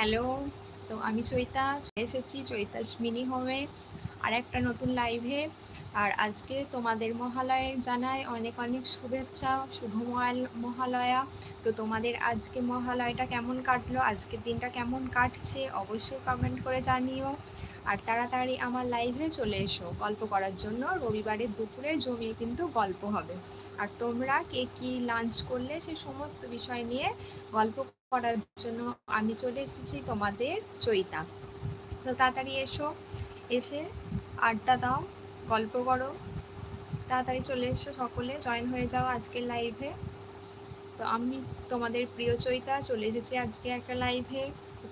Hello. তো আমি চৈতা এসেছি চৈতাস মিনি হোমে আর একটা নতুন লাইভে আর আজকে তোমাদের মহালয়ের জানাই অনেক অনেক শুভেচ্ছা শুভ মহালয়া। তো তোমাদের আজকে মহালয়টা কেমন কাটলো, আজকের দিনটা কেমন কাটছে অবশ্যই কমেন্ট করে জানিও। আর তাড়াতাড়ি আমার লাইভে চলে এসো, গল্প করার জন্য। রবিবারের দুপুরে জমিয়ে কিন্তু গল্প হবে। আর তোমরা কে কি লাঞ্চ করলে সে সমস্ত বিষয় নিয়ে গল্প করার জন্য আমি চলে এসেছি তোমাদের চৈতা। তো তাড়াতাড়ি এসো, এসে আড্ডা দাও, গল্প করো। তাড়াতাড়ি চলে এসো সকলে জয়েন হয়ে যাও আজকের লাইভে তো আমি তোমাদের প্রিয় চৈতা, চলে এসেছি আজকে একটা লাইভে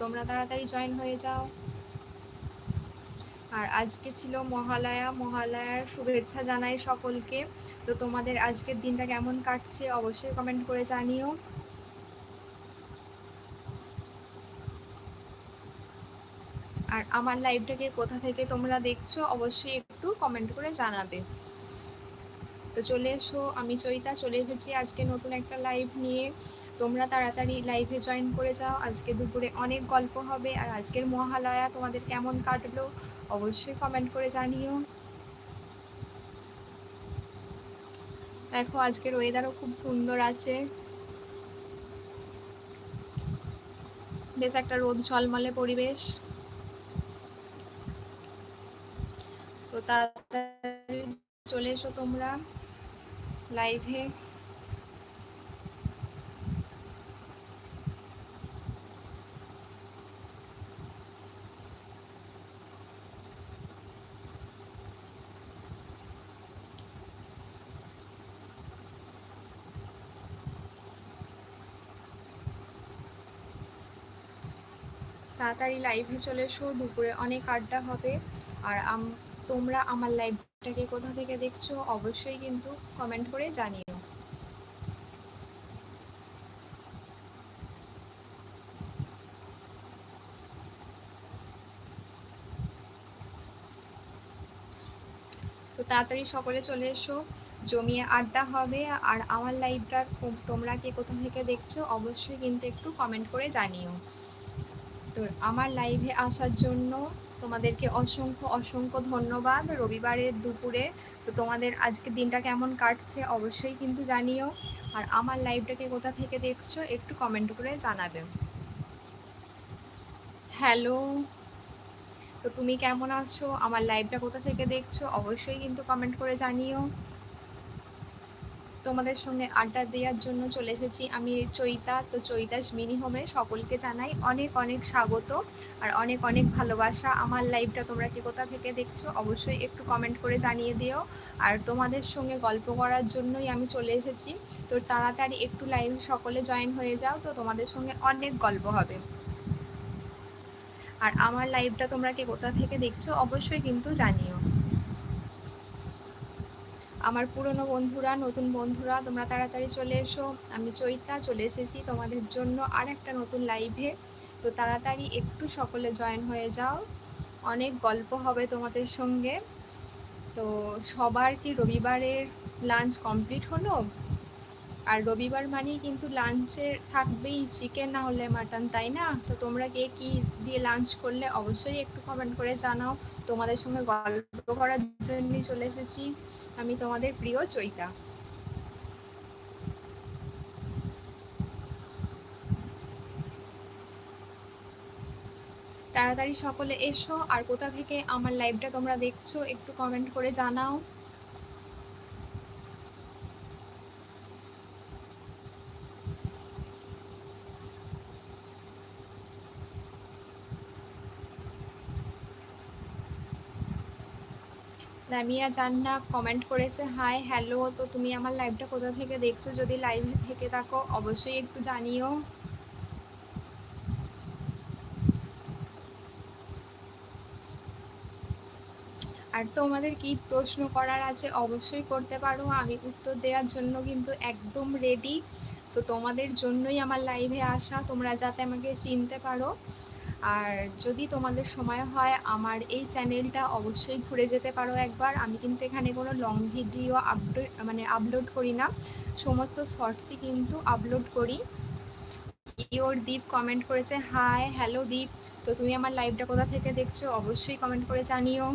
তোমরা তাড়াতাড়ি জয়েন হয়ে যাও। আর আজকে ছিল মহালয়া, মহালয়ার শুভেচ্ছা জানাই সকলকে। তো তোমাদের আজকের দিনটা কেমন কাটছে অবশ্যই কমেন্ট করে জানিও। আমার লাইভটাকে কোথা থেকে তোমরা দেখছ, অবশ্যই একটু কমেন্ট করে জানাবে। তো চলে এসো, আমি চৈতা চলে এসেছি আজকে নতুন একটা লাইভ নিয়ে। তোমরা তাড়াতাড়ি লাইভে জয়েন করে যাও, আজকে দুপুরে অনেক গল্প হবে আর আজকের মহালয়া তোমাদের কেমন কাটলো, অবশ্যই কমেন্ট করে জানিও। দেখো, আজকের ওয়েদারও খুব সুন্দর আছে। বেশ একটা রোদ ঝলমলে পরিবেশ। তাড়াতাড়ি চলে এসো তোমরা লাইভে তাড়াতাড়ি লাইভে চলে এসো দুপুরে অনেক আড্ডা হবে। আর তোমরা আমার লাইভটাকে কোথা থেকে দেখছ, অবশ্যই কিন্তু কমেন্ট করে জানিও। তো তাড়াতাড়ি সকলে চলে এসো, জমিয়ে আড্ডা হবে, আর আমার লাইভটা তোমরা কে কোথা থেকে দেখছ, অবশ্যই কিন্তু একটু কমেন্ট করে জানিও। তো আমার লাইভে আসার জন্য তোমাদেরকে অসংখ্য অসংখ্য ধন্যবাদ রবিবারের দুপুরে। তো তোমাদের আজকে দিনটা কেমন কাটছে অবশ্যই কিন্তু জানিও। আর আমার লাইভটাকে কোথা থেকে দেখছ একটু কমেন্ট করে জানাবে। হ্যালো তো তুমি কেমন আছো? আমার লাইভটা কোথা থেকে দেখছ অবশ্যই কিন্তু কমেন্ট করে জানিও। তোমাদের সঙ্গে আড্ডা দেওয়ার জন্য চলে এসেছি। আমি চৈতা, তো চৈতাস মিনি হোমে সকলকে জানাই অনেক অনেক স্বাগত আর অনেক অনেক ভালোবাসা। আমার লাইভটা তোমরা কি কোথা থেকে দেখছ অবশ্যই একটু কমেন্ট করে জানিয়ে দিও। আর তোমাদের সঙ্গে গল্প করার জন্যই আমি চলে এসেছি। তো তাড়াতাড়ি একটু লাইভ সকলে জয়েন হয়ে যাও, তো তোমাদের সঙ্গে অনেক গল্প হবে। আর আমার লাইভটা তোমরা কি কোথা থেকে দেখছ অবশ্যই কিন্তু জানিও। আমার পুরনো বন্ধুরা, নতুন বন্ধুরা, তোমরা তাড়াতাড়ি চলে এসো। আমি চৈতা, চলে এসেছি তোমাদের জন্য আর একটা নতুন লাইভে তো তাড়াতাড়ি একটু সকলে জয়েন হয়ে যাও। অনেক গল্প হবে তোমাদের সঙ্গে। তো সবার কি রবিবারের লাঞ্চ কমপ্লিট হলো? আর রবিবার মানেই কিন্তু লাঞ্চের থাকবেই চিকেন না হলে মাটন তাই না? তো তোমরা কে কী দিয়ে লাঞ্চ করলে অবশ্যই একটু কমেন্ট করে জানাও। তোমাদের সঙ্গে গল্প করার জন্যই চলে এসেছি। আমি তোমাদের প্রিয় চৈতা। তাড়াতাড়ি সকলে এসো, আর কোথা থেকে আমার লাইভটা তোমরা দেখছ একটু কমেন্ট করে জানাও। লামিয়া জান্না কমেন্ট করেছে হাই হ্যালো তো তুমি আমার লাইভটা কোথা থেকে দেখছ? যদি লাইভে থেকে থাকো, অবশ্যই একটু জানিও। আর তোমাদের কি প্রশ্ন করার আছে? অবশ্যই করতে পারো, আমি উত্তর দেওয়ার জন্য কিন্তু একদম রেডি তো তোমাদের জন্যই আমার লাইভে আসা, তোমরা যাতে আমাকে চিনতে পারো। আর যদি তোমাদের সময় হয়, আমার এই চ্যানেলটা অবশ্যই ঘুরে যেতে পারো একবার। আমি কিন্তু এখানে কোনো লং ভিডিও আপডেট মানে আপলোড করি না। সমস্ত শর্টসই কিন্তু আপলোড করি। ইওর দীপ কমেন্ট করেছে হাই হ্যালো দীপ তো তুমি আমার লাইভটা কোথা থেকে দেখছ? অবশ্যই কমেন্ট করে জানিও।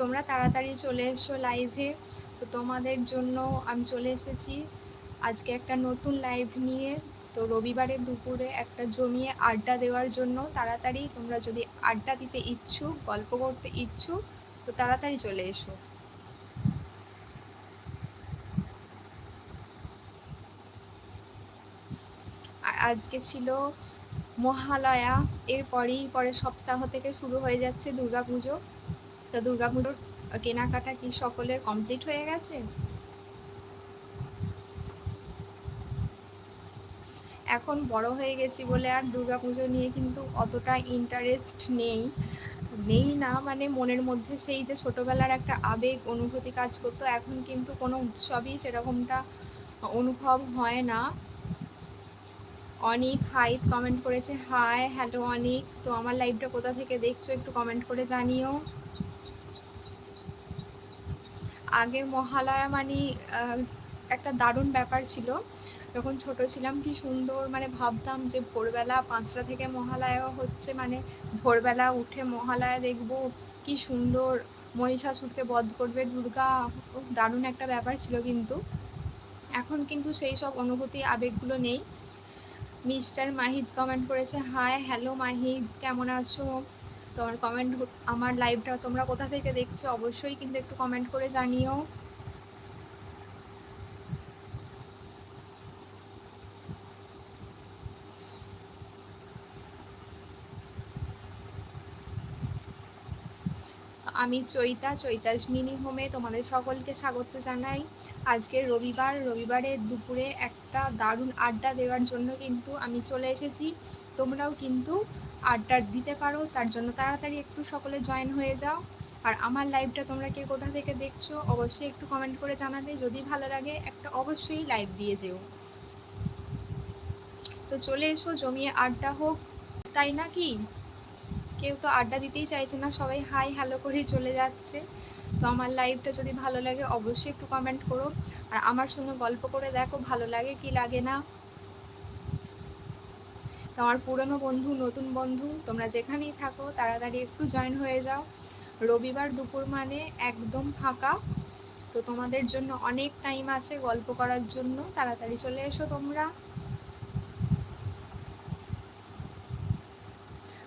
তোমরা তাড়াতাড়ি চলে এসো লাইভে তো তোমাদের জন্য আমি চলে এসেছি। আজকে একটা নতুন লাইভ নিয়ে। তো রবিবারের দুপুরে একটা জমিয়ে আড্ডা দেওয়ার জন্য তাড়াতাড়ি তোমরা যদি আড্ডা দিতে ইচ্ছুক, গল্প করতে ইচ্ছুক, তো তাড়াতাড়ি চলে এসো। আর আজকে ছিল মহালয়া। এরপরেই পরের সপ্তাহ থেকে শুরু হয়ে যাচ্ছে দুর্গাপুজো। তো দুর্গাপুজোর কেনাকাটা কি সকলের কমপ্লিট হয়ে গেছে? এখন বড় হয়ে গেছি বলে আর দুর্গাপুজো নিয়ে কিন্তু অতটা ইন্টারেস্ট নেই। নেই না মানে মনের মধ্যে সেই যে ছোটবেলার একটা আবেগ, অনুভূতি কাজ করতো, এখন কিন্তু কোনো উৎসবই সেরকমটা অনুভব হয় না। অনিক হাই কমেন্ট করেছে হাই হ্যালো অনিক, তো আমার লাইভটা কোথা থেকে দেখছ? একটু কমেন্ট করে জানিও। আগের মহালয়া মানে একটা দারুণ ব্যাপার ছিল। যখন ছোট ছিলাম কি সুন্দর মানে ভাবতাম যে ভোরবেলা পাঁচটা থেকে মহালয়া হচ্ছে মানে ভোরবেলা উঠে মহালয়া দেখব, কি সুন্দর মহিষাসুরকে বধ করবে দুর্গা, দারুণ একটা ব্যাপার ছিল কিন্তু। এখন কিন্তু সেই সব অনুভূতি, আবেগগুলো নেই। মিস্টার মাহিদ কমেন্ট করেছে হাই হ্যালো মাহিদ কেমন আছো? তোমার কমেন্ট আমার লাইভটা তোমরা কোথা থেকে দেখছ অবশ্যই কিন্তু একটু কমেন্ট করে জানিও। আমি চৈতা চৈতাস মিনি হোমে তোমাদের সকলকে স্বাগত জানাই। আজকে রবিবার, রবিবারে দুপুরে একটা দারুণ আড্ডা দেওয়ার জন্য কিন্তু আমি চলে এসেছি। তোমরাও কিন্তু আড্ডা দিতে পারো, তার জন্য তাড়াতাড়ি একটু সকলে জয়েন হয়ে যাও। আর আমার লাইভটা তোমরা কে কোথা থেকে দেখছ, অবশ্যই একটু কমেন্ট করে জানাবে। যদি ভালো লাগে, একটা অবশ্যই লাইভ দিয়ে যেও। তো চলে এসো, জমিয়ে আড্ডা হোক। তাই না কি? কেউ তো আড্ডা দিতেই চাইছে না, সবাই হাই হ্যালো করেই চলে যাচ্ছে। তো আমার লাইভটা যদি ভালো লাগে, অবশ্যই একটু কমেন্ট করো। আর আমার সঙ্গে গল্প করে দেখো, ভালো লাগে কি লাগে না। তো আমার পুরনো বন্ধু, নতুন বন্ধু, তোমরা যেখানেই থাকো, তাড়াতাড়ি একটু জয়েন হয়ে যাও। রবিবার দুপুর মানে একদম ফাঁকা। তো তোমাদের জন্য অনেক টাইম আছে গল্প করার জন্য। তাড়াতাড়ি চলে এসো তোমরা।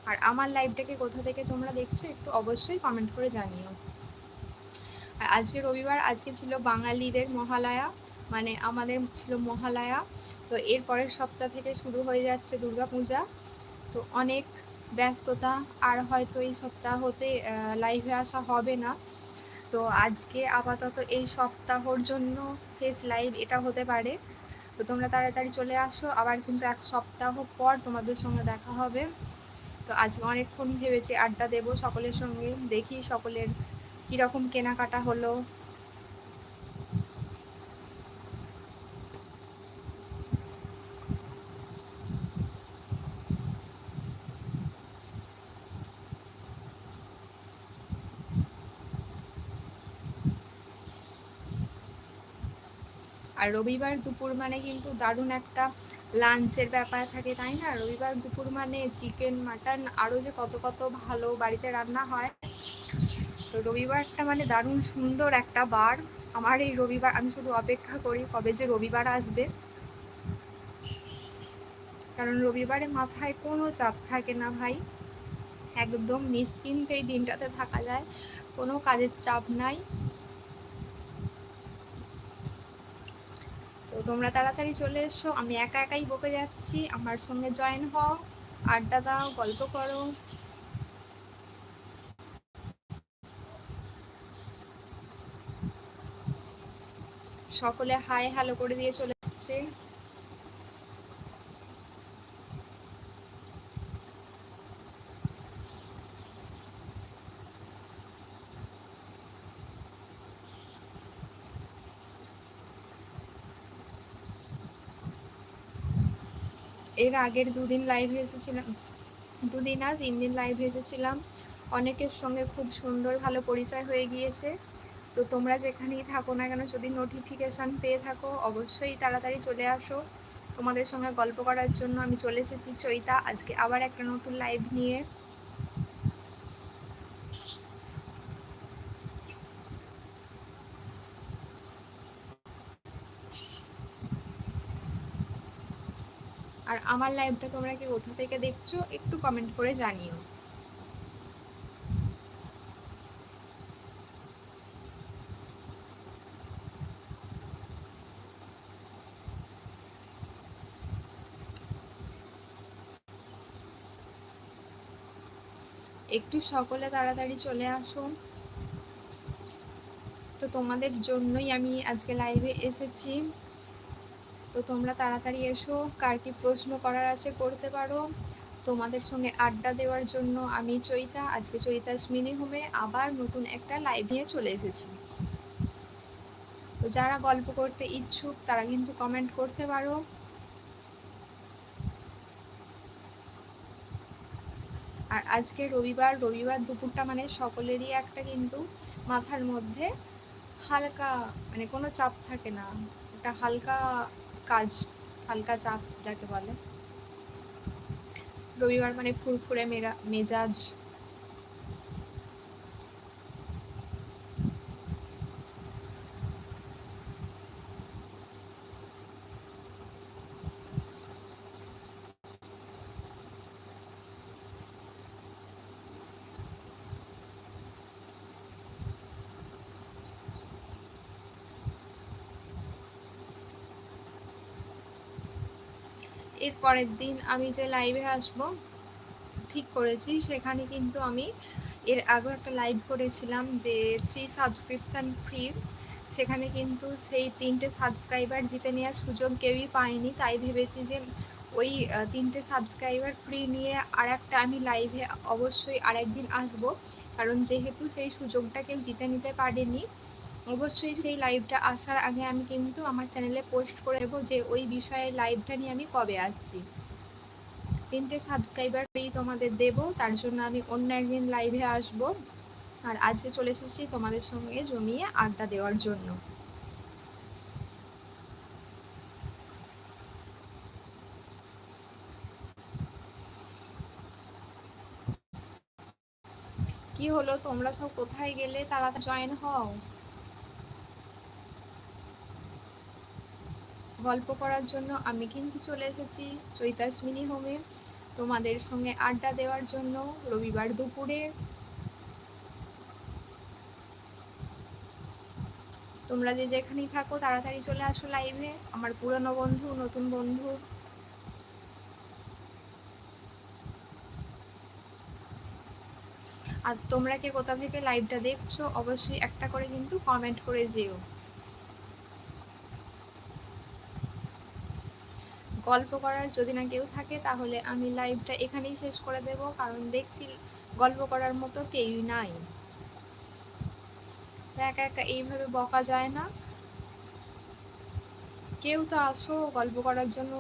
আর আমার লাইভটাকে কোথা থেকে তোমরা দেখছ, একটু অবশ্যই কমেন্ট করে জানিও। আর আজকে রবিবার, আজকে ছিল বাঙালিদের মহালয়া। মানে আমাদের ছিল মহালয়া। তো এর পরের সপ্তাহ থেকে শুরু হয়ে যাচ্ছে দুর্গাপূজা। তো অনেক ব্যস্ততা, আর হয়তো এই সপ্তাহতে লাইভে আসা হবে না। তো আজকে আপাতত এই সপ্তাহর জন্য শেষ লাইভ এটা হতে পারে। তো তোমরা তাড়াতাড়ি চলে আসো। আবার কিন্তু এক সপ্তাহ পর তোমাদের সঙ্গে দেখা হবে। তো আজকে অনেকক্ষণ ভেবেছি আড্ডা দেবো সকলের সঙ্গে, দেখি সকলের কীরকম কেনাকাটা হলো। আর রবিবার দুপুর মানে কিন্তু দারুণ একটা লাঞ্চের ব্যাপার থাকে, তাই না? রবিবার দুপুর মানে চিকেন, মাটন আরও যে কত কত ভালো বাড়িতে রান্না হয়। তো রবিবারটা মানে দারুণ সুন্দর একটা বার। আমার এই রবিবার, আমি শুধু অপেক্ষা করি কবে যে রবিবার আসবে। কারণ রবিবারে মাথায় কোনো চাপ থাকে না ভাই। একদম নিশ্চিন্তে এই দিনটাতে থাকা যায়। কোনো কাজের চাপ নাই। তোমরা তাড়াতাড়ি চলে এসো। আমি একা একাই বকে যাচ্ছি। আমার সঙ্গে জয়েন হও। আড্ডা দাও, গল্প করো। সকলে হাই হ্যালো করে দিয়ে চলে যাচ্ছে। এর আগের দুদিন লাইভে এসেছিলাম, দুদিন আর তিন দিন লাইভ এসেছিলাম। অনেকের সঙ্গে খুব সুন্দর ভালো পরিচয় হয়ে গিয়েছে। তো তোমরা যেখানেই থাকো না কেন, যদি নোটিফিকেশান পেয়ে থাকো, অবশ্যই তাড়াতাড়ি চলে আসো। তোমাদের সঙ্গে গল্প করার জন্য আমি চলে এসেছি চৈতা। আজকে আবার একটা নতুন লাইভ নিয়ে। আর আমার লাইভটা তোমরা কি কোথা থেকে দেখছ, একটু কমেন্ট করে জানিও। একটু সকলে তাড়াতাড়ি চলে আসুন। তো তোমাদের জন্যই আমি আজকে লাইভে এসেছি। তো তোমরা তাড়াতাড়ি এসো, কার কি প্রশ্ন করার আছে করতে পারো। তোমাদের সঙ্গে আড্ডা দেওয়ার জন্য আমি চৈতা, আজকে চৈতাস মিনি হোমে আবার নতুন একটা লাইভ নিয়ে চলে এসেছি। তো যারা গল্প করতে ইচ্ছুক, তারা কিন্তু কমেন্ট করতে পারো। আর আজকে রবিবার রবিবার দুপুরটা মানে সকলেরই একটা কিন্তু মাথার মধ্যে হালকা মানে কোনো চাপ থাকে না। একটা হালকা কাজ হালকা চাপ যাকে বলে। রবিবার মানে ফুরফুরে মেরা মেজাজ এর পরের দিন আমি যে লাইভে আসব, ঠিক করেছি, সেখানে কিন্তু আমি এর আগেও একটা লাইভ করেছিলাম যে থ্রি সাবস্ক্রিপশান ফ্রি সেখানে কিন্তু সেই তিনটে সাবস্ক্রাইবার জিতে নেওয়ার সুযোগ কেউই পায়নি, তাই ভেবেছি যে ওই তিনটে সাবস্ক্রাইবার ফ্রি নিয়ে আর একটা আমি লাইভে অবশ্যই আরেকদিন আসব, কারণ যেহেতু সেই সুযোগটা কেউ জিতে নিতে পারেনি অবশ্যই সেই লাইভটা আসার আগে আমি কিন্তু আমার চ্যানেলে পোস্ট করে দেবো যে ওই বিষয়ের লাইভটা নিয়ে আমি কবে আসছি। তিনটে সাবস্ক্রাইবার পেয়ে তোমাদের দেব, তার জন্য আমি অন্য একদিন লাইভে আসব। আর আজকে চলে এসেছি তোমাদের সঙ্গে জমিয়ে আড্ডা দেওয়ার জন্য। কি হলো? তোমরা সব কোথায় গেলে? তারা জয়েন হও। গল্প করার জন্য আমি কিন্তু চলে এসেছি চৈতাসমিনী হোমে তোমাদের সঙ্গে আড্ডা দেওয়ার জন্য রবিবার দুপুরে। তোমরা যে যেখানেই থাকো, তাড়াতাড়ি চলে আসো লাইভে আমার পুরনো বন্ধু, নতুন বন্ধু। আর তোমরা কে কোথা থেকে লাইভটা দেখছ, অবশ্যই একটা করে কিন্তু কমেন্ট করে যেও। গল্প করার যদি না কেউ থাকে, তাহলে আমি লাইভটা এখানেই শেষ করে দেব, কারণ দেখছি গল্প করার মতো কেউই নাই। একা একা এইভাবে বকা যায় না। কেউ তো আসো গল্প করার জন্য।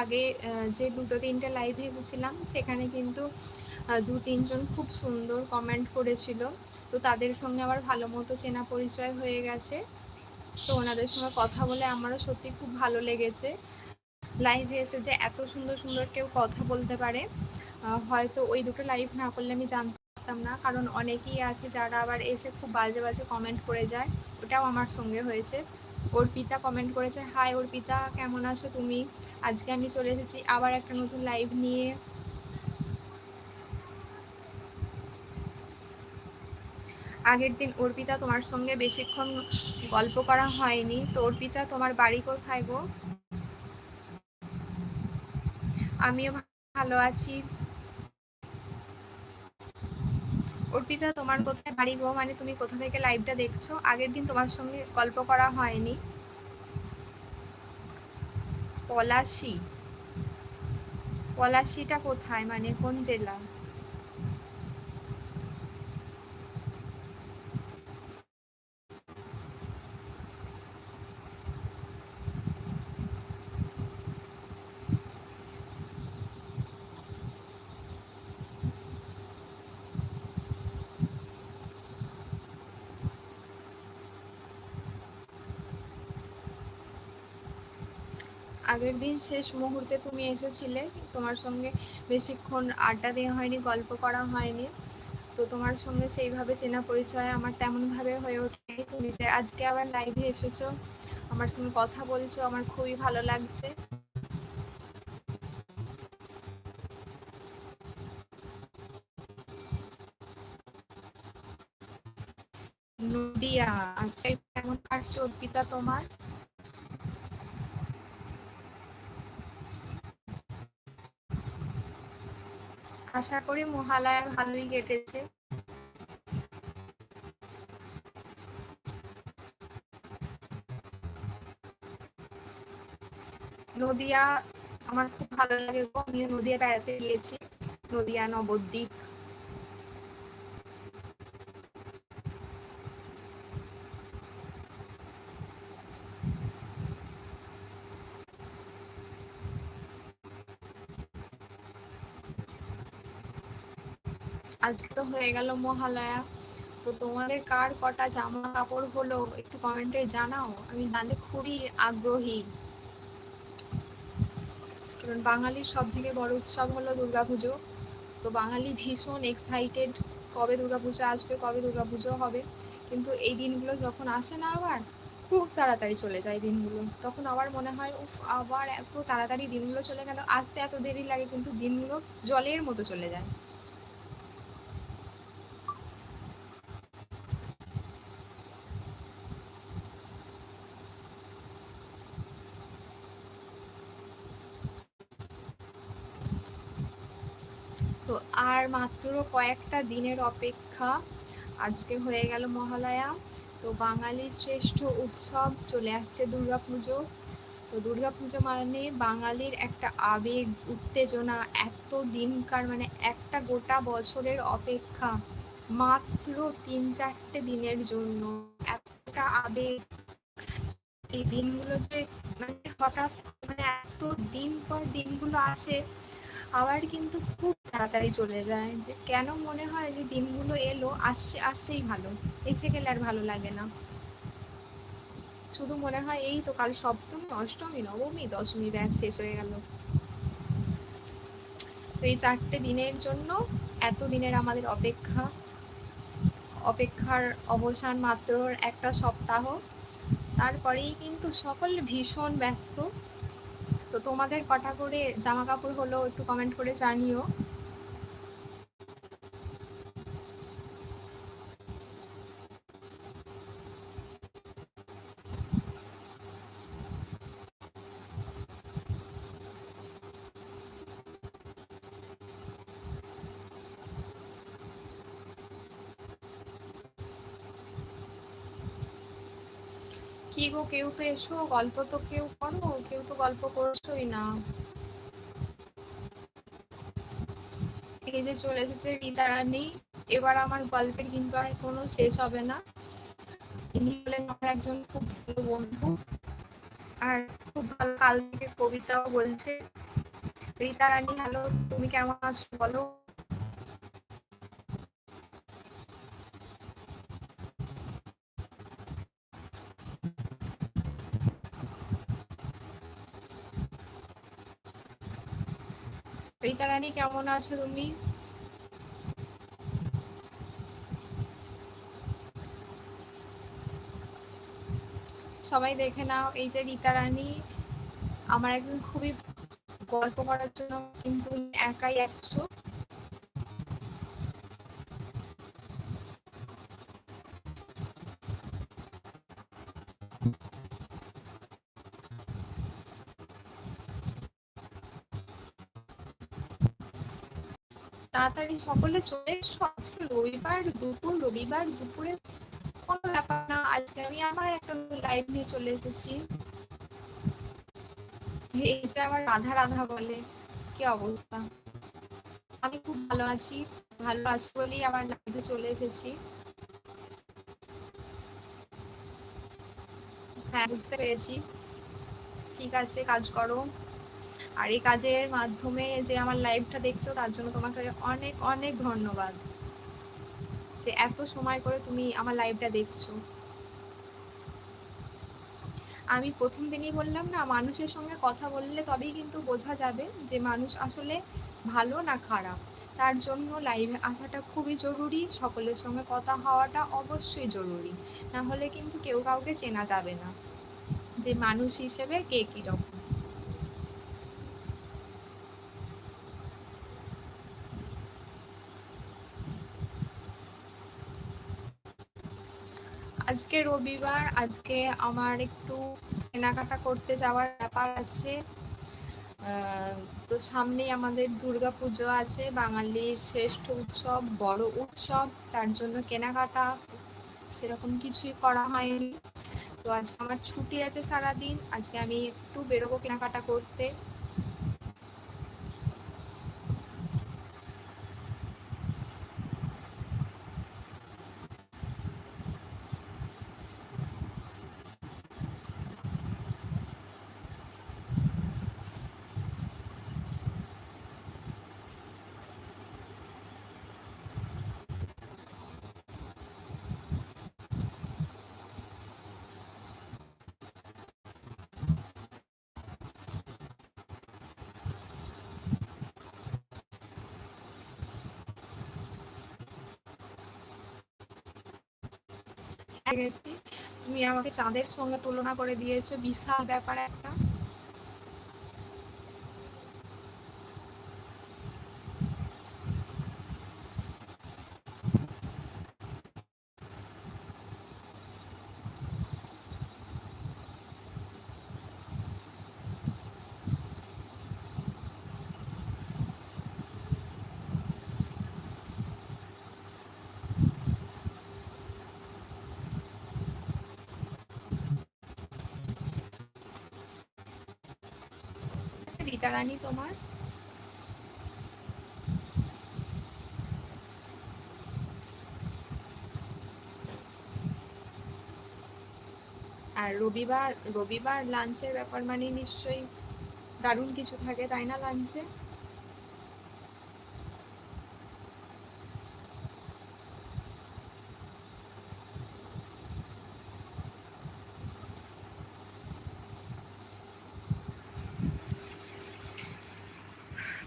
আগে যে দুটো তিনটে লাইভে এসেছিলাম সেখানে কিন্তু দু তিনজন খুব সুন্দর কমেন্ট করেছিল। তো তাদের সঙ্গে আবার ভালো মতো চেনা পরিচয় হয়ে গেছে। তো ওনাদের সঙ্গে কথা বলে আমারও সত্যি খুব ভালো লেগেছে। লাইভে এসে যে এত সুন্দর সুন্দর কেউ কথা বলতে পারে হয়তো ওই দুটো লাইভ না করলে আমি জানতাম না। কারণ অনেকেই আছে যারা আবার এসে খুব বাজে বাজে কমেন্ট করে যায়। ওটাও আমার সঙ্গে হয়েছে। ওর পিতা কমেন্ট করেছে হাই ওর পিতা, কেমন আছো তুমি? আজকে আমি চলে এসেছি আবার একটা নতুন লাইভ নিয়ে। আগের দিন অর্পিতা তোমার সঙ্গে বেশিক্ষণ গল্প করা হয়নি। তো অর্পিতা তোমার বাড়ি কোথায় গো? আমিও ভালো আছি। অর্পিতা, তোমার কোথায় বাড়ি গো মানে তুমি কোথা থেকে লাইভটা দেখছ? আগের দিন তোমার সঙ্গে গল্প করা হয়নি। পলাশি। পলাশিটা কোথায়? মানে কোন জেলা? আগের দিন শেষ মুহূর্তে তুমি এসেছিলে। তোমার সঙ্গে বেশিক্ষণ আড্ডা দেওয়া হয়নি, গল্প করা হয়নি। তো তোমার সঙ্গে সেইভাবে চেনা পরিচয় আমার তেমনভাবে হয়ে ওঠেনি। তুমি যে আজকে আবার লাইভে এসেছ, আমার সঙ্গে কথা বলছো, আমার খুবই ভালো লাগছে। নদিয়া আচ্ছা কেমন কাটছে অর্পিতা তোমার? আশা করি মহালয়া ভালোই কেটেছে। নদিয়া, আমার খুব ভালো লাগে গো। নদিয়া বেড়াতে গিয়েছি। নদিয়া, নবদ্বীপ। আজকে তো হয়ে গেল মহালয়া। তো তোমাদের কার কটা জামা কাপড় হলো একটু কমেন্টে জানাও। আমি জানতে খুবই আগ্রহী। কারণ বাঙালির সব থেকে বড় উৎসব হলো দুর্গাপুজো। তো বাঙালি ভীষণ এক্সাইটেড কবে দুর্গাপুজো আসবে, কবে দুর্গাপুজো হবে। কিন্তু এই দিনগুলো যখন আসে না আবার, খুব তাড়াতাড়ি চলে যায় দিনগুলো। তখন আবার মনে হয়, উফ, আবার এত তাড়াতাড়ি দিনগুলো চলে গেল। আসতে এত দেরি লাগে, কিন্তু দিনগুলো জলের মতো চলে যায় তো আর মাত্র কয়েকটা দিনের অপেক্ষা। আজকে হয়ে গেল মহালয়া। তো বাঙালির শ্রেষ্ঠ উৎসব চলে আসছে দুর্গাপুজো। তো দুর্গাপুজো মানে বাঙালির একটা আবেগ, উত্তেজনা, এত দিনকার মানে একটা গোটা বছরের অপেক্ষা মাত্র তিন চারটে দিনের জন্য। এতটা আবেগ, এই দিনগুলো যে মানে হঠাৎ মানে এত দিন পর দিনগুলো আছে, আবার কিন্তু খুব তাড়াতাড়ি চলে যায় যে, কেন মনে হয় যে দিনগুলো এলো, আসছে, আসছেই ভালো। এসে গেলে আর ভালো লাগে না। শুধু মনে হয় এই তো কাল সপ্তমী, অষ্টমী, নবমী, দশমী ব্যাগ শেষ হয়ে গেল। তো এই চারটে দিনের জন্য এত দিনের আমাদের অপেক্ষা। অপেক্ষার অবসান মাত্র একটা সপ্তাহ। তারপরেই কিন্তু সকল ভীষণ ব্যস্ত। তো তোমাদের কটা করে জামা কাপড় হলো একটু কমেন্ট করে জানিও। কি গো, কেউ তো এসো, গল্প তো কেউ করো, কেউ তো গল্প করছোই না। এই যে চলে এসেছে রীতা রানী, এবার আমার গল্পের কিন্তু আর কোনো শেষ হবে না। ইনি হলেন আমার একজন খুব ভালো বন্ধু, আর খুব ভালো কাল থেকে কবিতাও বলছে। রীতা রানী, হ্যালো, তুমি কেমন আছো বলো? রীতা রানী, কেমন আছো তুমি? সবাই দেখে নাও, এই যে রীতা রানী, আমার একজন খুবই গল্প করার জন্য কিন্তু একাই একশো তাড়াতাড়ি সকলে চলে এসো। আজকে রবিবার, দুপুর, রবিবার দুপুরে কোনো ব্যাপার না। আজকে আমি আবার একটা লাইভ নিয়ে চলে এসেছি। এই যে আমার রাধা রাধা বলে, কি অবস্থা? আমি খুব ভালো আছি ভালো আছি বলেই আমার লাইভে চলে এসেছি। হ্যাঁ বুঝতে পেরেছি। ঠিক আছে, কাজ করো। আর এই কাজের মাধ্যমে যে আমার লাইভটা দেখছ, তার জন্য তোমাকে অনেক অনেক ধন্যবাদ। যে এত সময় করে তুমি আমার লাইভটা দেখছ। আমি প্রথম দিনই বললাম না, মানুষের সঙ্গে কথা বললে তবেই কিন্তু বোঝা যাবে যে মানুষ আসলে ভালো না খারাপ। তার জন্য লাইভে আসাটা খুবই জরুরি, সকলের সঙ্গে কথা হওয়াটা অবশ্যই জরুরি। না হলে কিন্তু কেউ কাউকে চেনা যাবে না। যে মানুষ হিসেবে কে কীরকম? আজকে রবিবার, আজকে আমার একটু কেনাকাটা করতে যাওয়ার ব্যাপার আছে। তো সামনেই আমাদের দুর্গা পুজো আছে, বাঙালির শ্রেষ্ঠ উৎসব, বড় উৎসব, তার জন্য কেনাকাটা, সেরকম কিছুই করা হয়নি। তো আজকে আমার ছুটি আছে সারাদিন, আজকে আমি একটু বেরোবো কেনাকাটা করতে। গেছি তুমি আমাকে চাঁদের সঙ্গে তুলনা করে দিয়েছ বিশাল ব্যাপার একটা। রীতা রানী তোমার? আর রবিবার রবিবার লাঞ্চের ব্যাপার মানে নিশ্চয়ই দারুণ কিছু থাকে, তাই না লাঞ্চে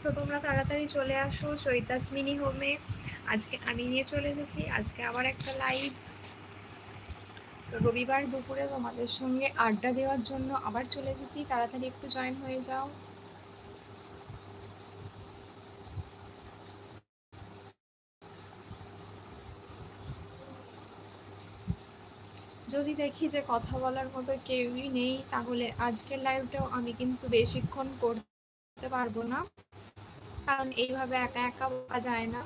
তো তোমরা তাড়াতাড়ি চলে আসো চৈতাসমিনী হোমে আজকে আমি নিয়ে চলে এসেছি, আজকে আবার একটা লাইভ তো রবিবার দুপুরে তোমাদের সঙ্গে আড্ডা দেওয়ার জন্য আবার চলে এসেছি। তাড়াতাড়ি একটু জয়েন হয়ে যাও। যদি দেখি যে কথা বলার মতো কেউই নেই, তাহলে আজকের লাইভটাও আমি কিন্তু বেশিক্ষণ করতে পারব না। কারণ এইভাবে একা একা বলা যায় না।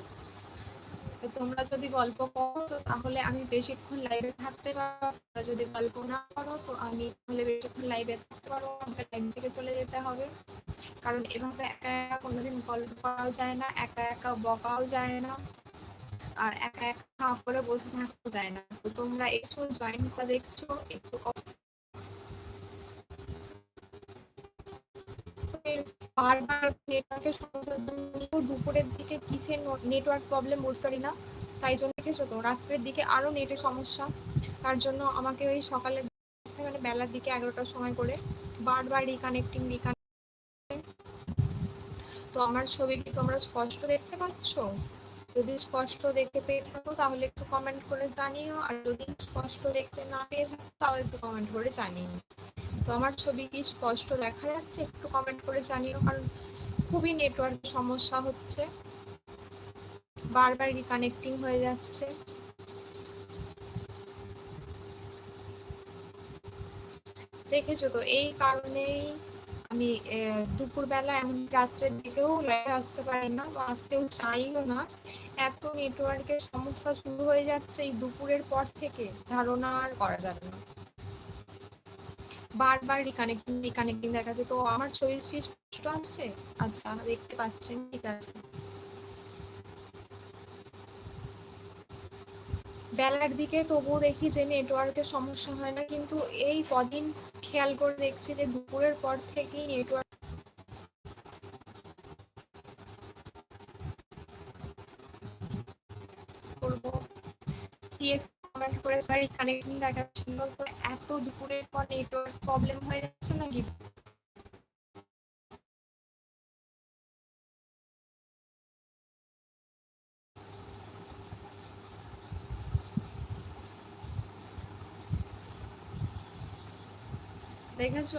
তোমরা যদি গল্প করো, তো তাহলে আমি বেশিক্ষণ লাইভে থাকতে পারব। যদি গল্প না করো, তো আমি তাহলে বেশিক্ষণ লাইভে থাকতে পারব। আমাকে লাইভ থেকে চলে যেতে হবে। কারণ এভাবে একা একা কোনোদিন গল্প করাও যায় না, একা একা বকাও যায় না, আর একা একা করে বসে থাকাও যায় না। তো তোমরা এসো জয়েন করে দেখছ, একটু বারবার নেটওয়ার্কের সমস্যার দুপুরের দিকে কিসের নেটওয়ার্ক প্রবলেম বুঝতে পারি না। তাই জন্য দেখেছ তো, রাত্রের দিকে আরও নেটের সমস্যা। তার জন্য আমাকে ওই সকালে মানে বেলার দিকে এগারোটার সময় করে বারবার রিকানেক্টিং রিকানেক্টিং তো আমার ছবি কি তোমরা স্পষ্ট দেখতে পাচ্ছ? যদি স্পষ্ট দেখতে পেয়ে থাকো তাহলে একটু কমেন্ট করে জানিও। আর যদি স্পষ্ট দেখতে না পেয়ে থাকো তাও একটু কমেন্ট করে জানিও। তো আমার ছবি কি স্পষ্ট দেখা যাচ্ছে? একটু কমেন্ট করে জানিও, কারণ খুবই নেটওয়ার্ক সমস্যা হচ্ছে। বারবার রিকানেক্টিং হয়ে যাচ্ছে। দেখেছ তো? এই কারণেই আমি দুপুরবেলা এমন রাত্রে দিকেও লাইভে আসতে পারি না বা আসতেও চাইও না। এত নেটওয়ার্কের সমস্যা শুরু হয়ে যাচ্ছে এই দুপুরের পর থেকে। ধারণা আর করা যাবে না। বারবার রিকানেক্টিং রিকানেক্টিং দেখাচ্ছে তো আমার ছবি স্পষ্ট আসছে? আচ্ছা দেখতে পাচ্ছেন ঠিক আছে। বেলার দিকে তবুও দেখি যে নেটওয়ার্কের সমস্যা হয় না, কিন্তু এই কদিন খেয়াল করে দেখছি যে দুপুরের পর থেকেই নেটওয়ার্ক স্যার কানেক্টিং দেখাচ্ছিল তো এত দুপুরের পর নেটওয়ার্ক প্রবলেম হয়ে যাচ্ছে নাকি? দেখেছ?